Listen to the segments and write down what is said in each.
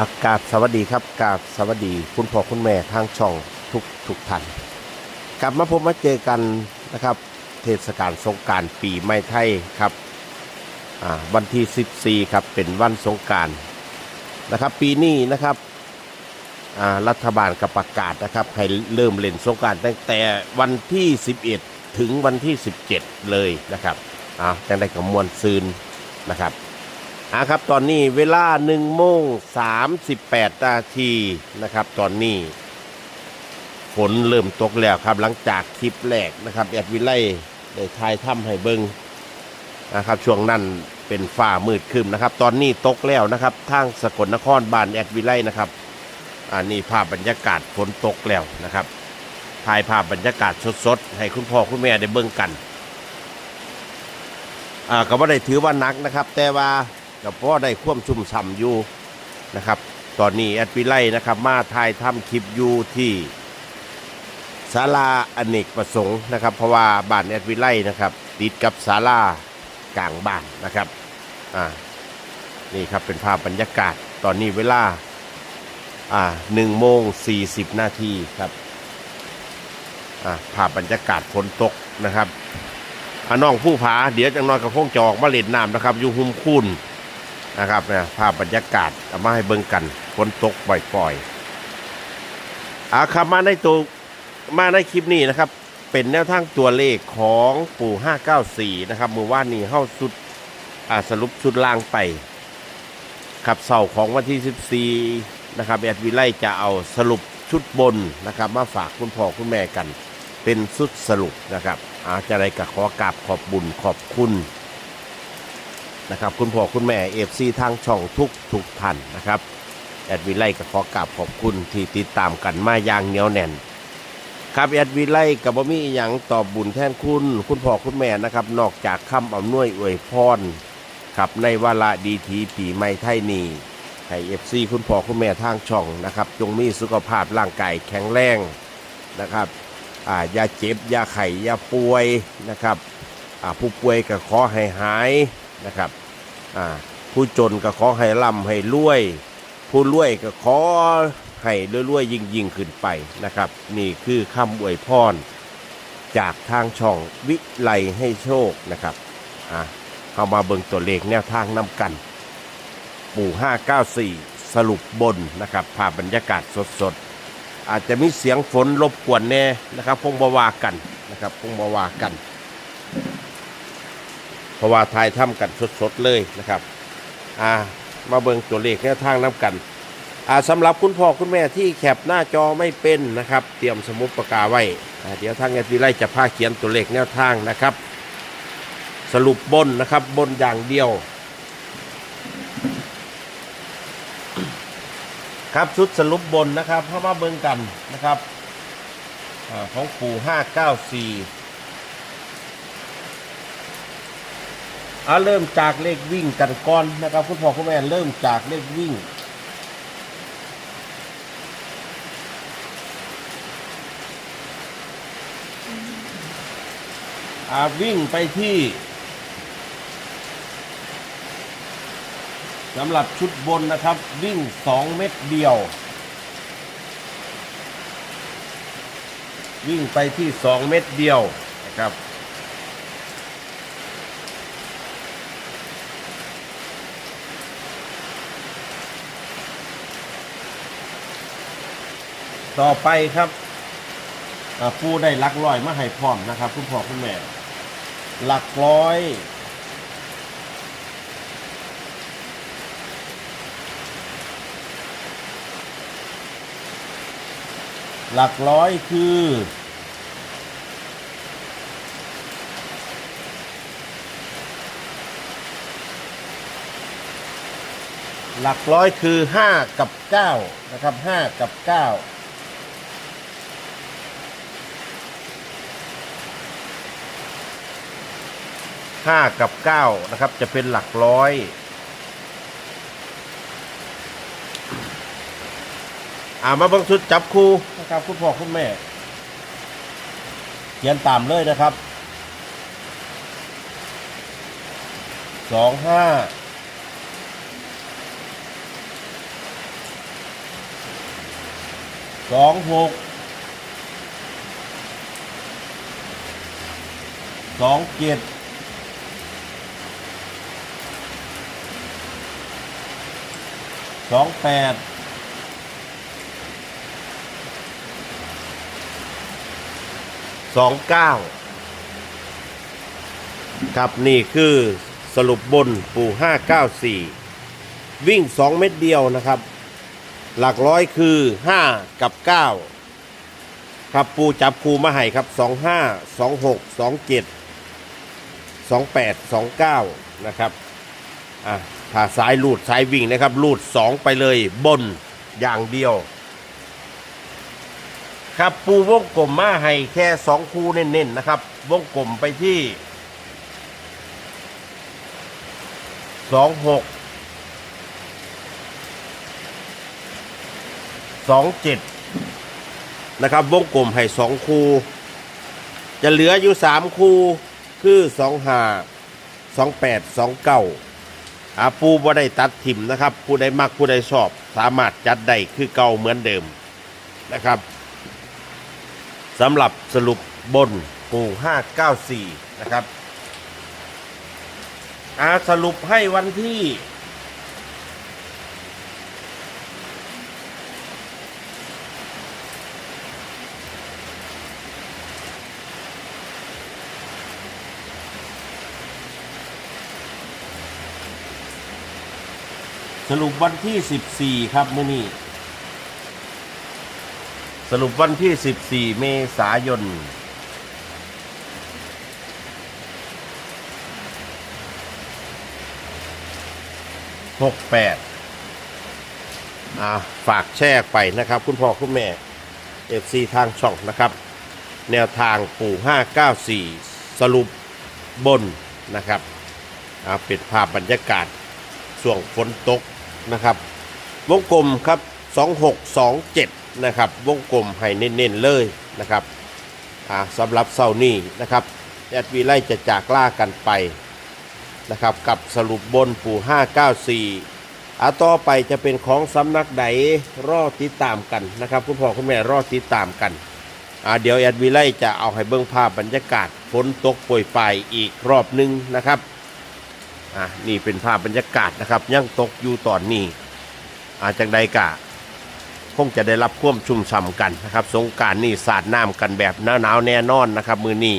อากาศสวัสดีครับกาบสวัสดี คุณพ่อคุณแม่ทางช่องทุกทุกท่านกลับมาพบมาเจอกันนะครับ เทศกาลสงการปีใหม่ไทยครับวันที่ 14 ครับเป็นวันสงการนะครับ ปีนี้นะครับรัฐบาลกับประกาศนะครับให้เริ่มเล่นสงการตั้งแต่วันที่ 11 ถึงวันที่ 17 เลยนะครับอ่าจังได้กับมวลซืนนะครับ อะครับตอนนี้เวลา1โมง38นาทีนะครับ ตอนนี้ ฝนเริ่มตกแล้วครับ หลังจากคลิปแรกนะครับแอดวิไลได้ทายถ้ำให้เบิงนะครับ ช่วงนั้นเป็นฝ้ามืดครึมนะครับ ตอนนี้ตกแล้วนะครับ ทางสกลนครบ้านแอดวิไลนะครับอันนี้ภาพบรรยากาศฝนตกแล้วนะครับถ่ายภาพบรรยากาศสดๆให้คุณพ่อคุณแม่ได้เบิ่งกันอ่าก็ว่าได้ถือว่านักนะครับ แต่ว่า ก็เพราะได้ควมชุ่มฉ่ำอยู่นะครับ ตอนนี้แอดวิไลนะครับมาถ่ายทำคลิปอยู่ที่ศาลาอเนกประสงค์นะครับ เพราะว่าบ้านแอดวิไลนะครับ ติดกับศาลากลางบ้านนะครับอ่านี่ครับเป็นภาพบรรยากาศตอนนี้เวลาอ่าหนึ่งโมงสี่สิบนาทีครับอ่าภาพบรรยากาศฝนตกนะครับอน้องผู้ผาเดี๋ยวจังนอนกับพงจอกมาเล่นน้ำนะครับอยู่หุมคุณ นะครับเนี่ยภาพบรรยากาศเอามาให้เบิ่งกันฝนตกบ่อยๆอาครับมาในตัวมาในคลิปนี้นะครับ เป็นแนวทางตัวเลขของปู่ 594 นะครับมือว่านนี้เข้าสุดอาสรุปสุดล่างไปครับเสาร์ของวันที่ 14 นะครับแอดวิไลจะเอาสรุปชุดบนนะครับ มาฝากคุณพ่อคุณแม่กัน เป็นสุดสรุปนะครับ อาจจะได้กับขอกราบขอบบุญขอบคุณ นะครับคุณพ่อคุณแม่เอฟซีทางช่องทุกทุกท่านนะครับแอดวิไลก็ขอกราบขอบคุณที่ติดตามกันมาอย่างเหนียวแน่น ครับแอดวิไลกับบ่มีอย่างตอบบุญแทนคุณ คุณพ่อคุณแม่นะครับนอกจากคำอำนวยอวยพรครับในวาระดีทีปีใหม่ไทยนี้ให้เอฟซีคุณพ่อคุณแม่ทางช่องนะครับจงมีสุขภาพร่างกายแข็งแรงนะครับอ่าอย่าเจ็บอย่าไข้อย่าป่วยนะครับอ่าผู้ป่วยก็ขอให้หาย นะครับผู้จนก็ขอให้ร่ำให้รวย ผู้รวยก็ขอให้รวยๆยิ่งยิ่งๆขึ้นไปนะครับ นี่คือคำอวยพรจากทางช่องวิไลให้โชคนะครับอ่าเข้ามาเบิ่งตัวเลขแนวทางนำกัน ปู่ 594 สรุปบนนะครับภาพบรรยากาศสดๆ อาจจะมีเสียงฝนรบกวนแน่นะครับคงบาวากันนะครับคงบาวากัน เพราะว่าทายถ้ำกันสดๆเลยนะครับอ่ามาเบิ่งตัวเลขแนวทางน้ำกันอ่าสำหรับคุณพ่อคุณแม่ที่แคปหน้าจอไม่เป็นนะครับ เตรียมสมุดปากกาไว้อ่าเดี๋ยวทางแอดวิไลจะพาเขียนตัวเลขแนวทางนะครับ สรุปบนนะครับบนอย่างเดียว ครับชุดสรุปบนนะครับเข้ามาเบิ่งกันนะครับอาของปู่594 อ่าเริ่มจากเลขวิ่งกันก่อนนะครับคุณพ่อคุณแม่เริ่มจากเลขวิ่ง อ่าวิ่งไปที่สำหรับชุดบนนะครับ วิ่ง 2 เม็ดเดียว วิ่งไปที่ 2 เม็ดเดียวนะครับ ต่อไปครับผู้ได้ลักร้อยมาให้พร้อมนะครับ คุณพ่อคุณแม่หลักร้อย หลักร้อยคือหลักร้อยคือ 5 กับ 9 นะครับ 5 กับ 9 ห้ากับเก้านะครับ จะเป็นหลักร้อย อ่ามาเบังชุดจับคู่นะครับคุณพ่อคุณแม่ เขียนตามเลยนะครับสองห้าสองหกสองเจ็ด สองแปดสองเก้าครับนี่คือสรุปบนปู่ห้าเก้าสี่วิ่งสองเม็ดเดียวนะครับ หลักร้อยคือ5กับ9ครับปูจับคูมาให้ครับ25 26 27 28 29นะครับอะ ถ้าสายลูดสายวิ่งนะครับลูด 2 ไปเลยบนอย่างเดียว ครับปูวงกลมมาให้แค่ 2 คูเน้นๆนะครับ วงกลมไปที่ 26สองเจ็ดนะครับ วงกลมให้สองคูจะเหลืออยู่สามคูคือสองหาส องแปดสองเก้าปูบ่ได้ตัดถิ่มนะครับ ผู้ใดมักผู้ใดชอบ สามารถจัดได้คือเก่าเหมือนเดิมนะครับสำหรับสรุปบนปูห้าเก้าสี่นะครับอาสรุปให้วันที่ สรุปวันที่ 14 ครับมื่อนี้สรุปวันที่ 14 เมษายน 68อ่าฝากแชร์ไปนะครับ คุณพ่อคุณแม่ FC ทางช่องนะครับ แนวทางปู่ 594 สรุปบนนะครับอ่าเป็นภาพบรรยากาศช่วงฝนตก นะครับ วงกลมครับ 2627 นะครับ วงกลมให้เน้นๆเลยนะครับสำหรับเสาร์นี้นะครับแอดวีไลจะจากล่ากันไปนะครับ กับสรุปบนปู่ 594อาต่อไปจะเป็นของสำนักใดรอติดตามกันนะครับ คุณพ่อคุณแม่รอติดตามกันเดี๋ยวแอดวีไลจะเอาให้เบิ่งภาพบรรยากาศฝนตกโปรยปลายอีกรอบหนึงนะครับ อะนี่เป็นภาพบรรยากาศนะครับ ยังตกอยู่ตอนนี้อาจากใดกะ คงจะได้รับความชุ่มฉ่ำกันนะครับ สงการนี่สาดน้ำกันแบบหนาวๆแน่นอนนะครับ มือนี้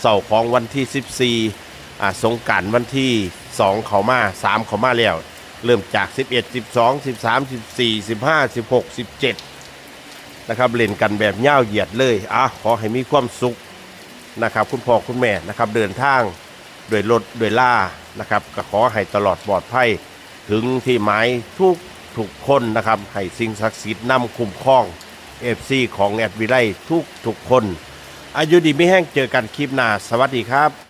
เสาร์ของวันที่ 14อะสงการวันที่ 2 เขามา 3 เขามาแล้ว เริ่มจาก 11 12 13 14 15 16 17นะครับเล่นกันแบบเง่าวเหยียดเลยอะขอให้มีความสุขนะครับ คุณพ่อคุณแม่นะครับ เดินทาง ด้วยรถด้วยล่านะครับก็ขอให้ตลอดปลอดภัยถึงที่หมายทุกทุกคนนะครับให้สิ่งศักดิ์สิทธิ์นำคุ้มครองเอฟซีของแอดวิไลทุกทุกคน อายุดีไม่แห้งเจอกันคลิปหน้า สวัสดีครับ